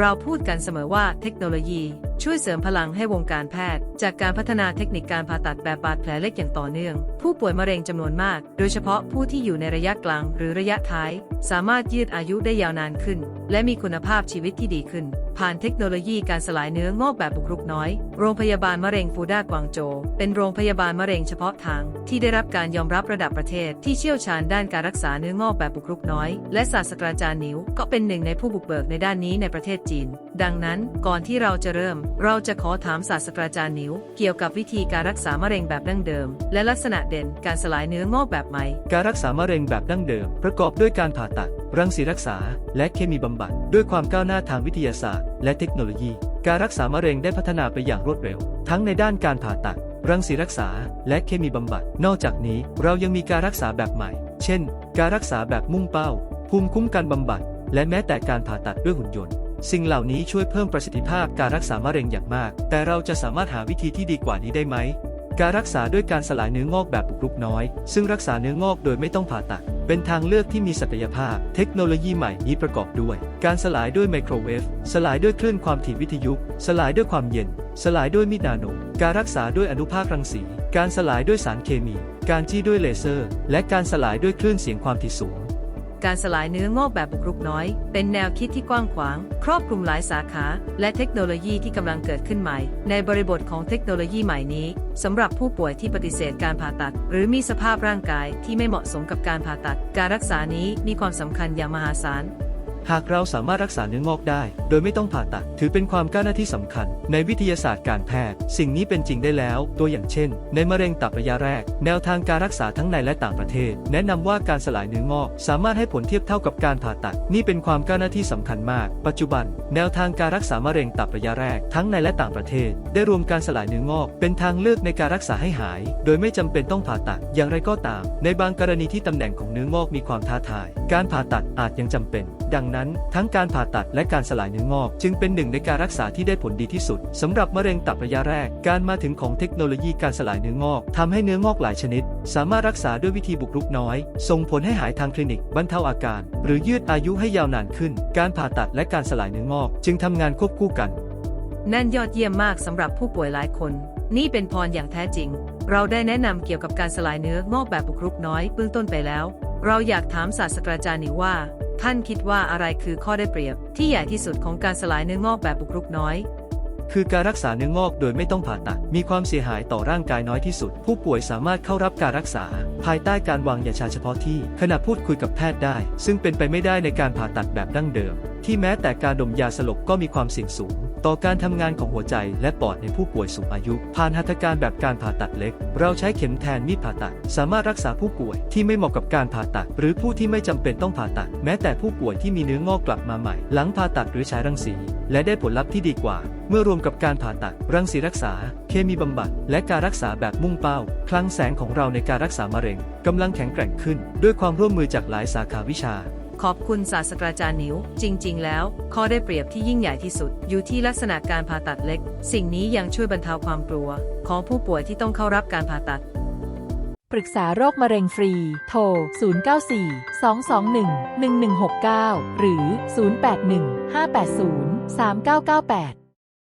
เราพูดกันเสมอว่าเทคโนโลยีช่วยเสริมพลังให้วงการแพทย์ จากการพัฒนาเทคนิคการผ่าตัดแบบบาดแผลเล็กอย่างต่อเนื่อง ผู้ป่วยมะเร็งจำนวนมาก โดยเฉพาะผู้ที่อยู่ในระยะกลางหรือระยะท้าย สามารถยืดอายุได้ยาวนานขึ้น และมีคุณภาพชีวิตที่ดีขึ้น ผ่านเทคโนโลยีการสลายเนื้องอกแบบบุกรุกน้อย โรงพยาบาลมะเร็งฟูด้ากวางโจ เป็นโรงพยาบาลมะเร็งเฉพาะทาง ที่ได้รับการยอมรับระดับประเทศที่เชี่ยวชาญด้านการรักษาเนื้องอกแบบบุกรุกน้อย และศาสตราจารย์นิวก็เป็นหนึ่งในผู้บุกเบิกในด้านนี้ในประเทศจีน ดังนั้นก่อนที่เราจะเริ่มเราจะขอถามศาสตราจารย์นิวเกี่ยวกับวิธีการรักษามะเร็งแบบดั้งเดิม และลักษณะเด่นการสลายเนื้องอกแบบใหม่ การรักษามะเร็งแบบดั้งเดิม ประกอบด้วยการผ่าตัด รังสีรักษา และเคมีบำบัด ด้วยความก้าวหน้าทางวิทยาศาสตร์ และเทคโนโลยี การรักษามะเร็งได้พัฒนาไปอย่างรวดเร็ว ทั้งในด้านการผ่าตัด รังสีรักษา และเคมีบำบัด นอกจากนี้เรายังมีการรักษาแบบใหม่ เช่น การรักษาแบบมุ่งเป้า ภูมิคุ้มกันบำบัด และแม้แต่การผ่าตัดด้วยหุ่นยนต์ สิ่งเหล่านี้ช่วยเพิ่มประสิทธิภาพการรักษามะเร็งอย่างมาก แต่เราจะสามารถหาวิธีที่ดีกว่านี้ได้ไหม การรักษาด้วยการสลายเนื้องอกแบบบุกรุกน้อย ซึ่งรักษาเนื้องอกโดยไม่ต้องผ่าตัด เป็นทางเลือกที่มีศักยภาพ เทคโนโลยีใหม่นี้ประกอบด้วย การสลายด้วยไมโครเวฟ สลายด้วยคลื่นความถี่วิทยุ สลายด้วยความเย็น สลายด้วยมีดนาโน การรักษาด้วยอนุภาครังสี การสลายด้วยสารเคมี การจี้ด้วยเลเซอร์ และการสลายด้วยคลื่นเสียงความถี่สูง การสลายเนื้องอกแบบบุกรุกน้อย เป็นแนวคิดที่กว้างขวาง ครอบคลุมหลายสาขา และเทคโนโลยีที่กำลังเกิดขึ้นใหม่ ในบริบทของเทคโนโลยีใหม่นี้สำหรับผู้ป่วยที่ปฏิเสธการผ่าตัด หรือมีสภาพร่างกายที่ไม่เหมาะสมกับการผ่าตัด การรักษานี้มีความสำคัญอย่างมหาศาล หากเราสามารถรักษาเนื้องอกได้ โดยไม่ต้องผ่าตัด ถือเป็นความก้าวหน้าที่สำคัญ ในวิทยาศาสตร์การแพทย์ สิ่งนี้เป็นจริงได้แล้ว ตัวอย่างเช่น ในมะเร็งตับระยะแรก แนวทางการรักษาทั้งในและต่างประเทศ แนะนำว่าการสลายเนื้องอก สามารถให้ผลเทียบเท่ากับการผ่าตัด นี่เป็นความก้าวหน้าที่สำคัญมาก ปัจจุบัน แนวทางการรักษามะเร็งตับระยะแรก ทั้งในและต่างประเทศ ได้รวมการสลายเนื้องอก เป็นทางเลือกในการรักษาให้หาย โดยไม่จำเป็นต้องผ่าตัด อย่างไรก็ตาม ในบางกรณีที่ตำแหน่งของเนื้องอกมีความท้าทาย การผ่าตัดอาจยังจำเป็น ดังนั้น ทั้งการผ่าตัดและการสลายเนื้องอก จึงเป็นหนึ่งในการรักษาที่ได้ผลดีที่สุดสำหรับมะเร็งตับระยะแรก การมาถึงของเทคโนโลยีการสลายเนื้องอกทำให้เนื้องอกหลายชนิด สามารถรักษาด้วยวิธีบุกรุกน้อย ส่งผลให้หายทางคลินิกบรรเทาอาการ หรือยืดอายุให้ยาวนานขึ้น การผ่าตัดและการสลายเนื้องอก จึงทำงานควบคู่กันนั่นยอดเยี่ยมมากสำหรับผู้ป่วยหลายคน นี่เป็นพรอย่างแท้จริง เราได้แนะนำเกี่ยวกับการสลายเนื้องอกแบบบุกรุกน้อยเบื้องต้นไปแล้ว เราอยากถามศาสตราจารย์นิว่า ท่านคิดว่าอะไรคือข้อได้เปรียบ ที่ใหญ่ที่สุดของการสลายเนื้องอกแบบบุกรุกน้อย คือการรักษาเนื้องอกโดยไม่ต้องผ่าตัด มีความเสียหายต่อร่างกายน้อยที่สุด ผู้ป่วยสามารถเข้ารับการรักษา ภายใต้การวางยาชาเฉพาะที่ขณะพูดคุยกับแพทย์ได้ ซึ่งเป็นไปไม่ได้ในการผ่าตัดแบบดั้งเดิม ที่แม้แต่การดมยาสลบก็มีความเสี่ยงสูง ต่อการทำงานของหัวใจและปอดในผู้ป่วยสูงอายุ ผ่านหัตถการแบบการผ่าตัดเล็ก เราใช้เข็มแทนมีดผ่าตัด สามารถรักษาผู้ป่วยที่ไม่เหมาะกับการผ่าตัด หรือผู้ที่ไม่จำเป็นต้องผ่าตัด แม้แต่ผู้ป่วยที่มีเนื้องอกกลับมาใหม่ หลังผ่าตัดหรือใช้รังสี และได้ผลลัพธ์ที่ดีกว่า เมื่อรวมกับการผ่าตัด รังสีรักษา เคมีบำบัด และการรักษาแบบมุ่งเป้า คลังแสงของเราในการรักษามะเร็งกำลังแข็งแกร่งขึ้น ด้วยความร่วมมือจากหลายสาขาวิชา ขอบคุณศาสตราจารย์นิว จริง ๆ แล้ว ข้อได้เปรียบที่ยิ่งใหญ่ที่สุด อยู่ที่ลักษณะการผ่าตัดเล็ก สิ่งนี้ยังช่วยบรรเทาความกลัว ของผู้ป่วยที่ต้องเข้ารับการผ่าตัด ปรึกษาโรคมะเร็งฟรี โทร 094 221 1169 หรือ 081 580 3998